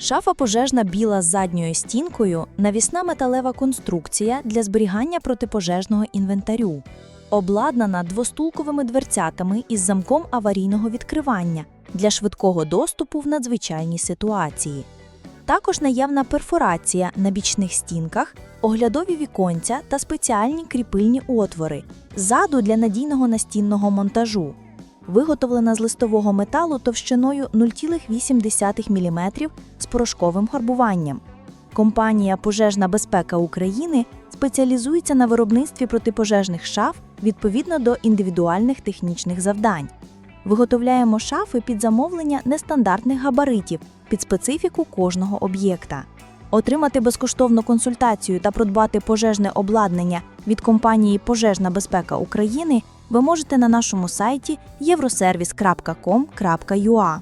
Шафа пожежна біла з задньою стінкою, навісна металева конструкція для зберігання протипожежного інвентарю. Обладнана двостулковими дверцятами із замком аварійного відкривання для швидкого доступу в надзвичайній ситуації. Також наявна перфорація на бічних стінках, оглядові віконця та спеціальні кріпильні отвори ззаду для надійного настінного монтажу. Виготовлена з листового металу товщиною 0,8 мм з порошковим гарбуванням. Компанія Пожежна безпека України спеціалізується на виробництві протипожежних шаф відповідно до індивідуальних технічних завдань. Виготовляємо шафи під замовлення нестандартних габаритів під специфіку кожного об'єкта. Отримати безкоштовну консультацію та придбати пожежне обладнання від компанії Пожежна безпека України ви можете на нашому сайті євросервіс.com.ua.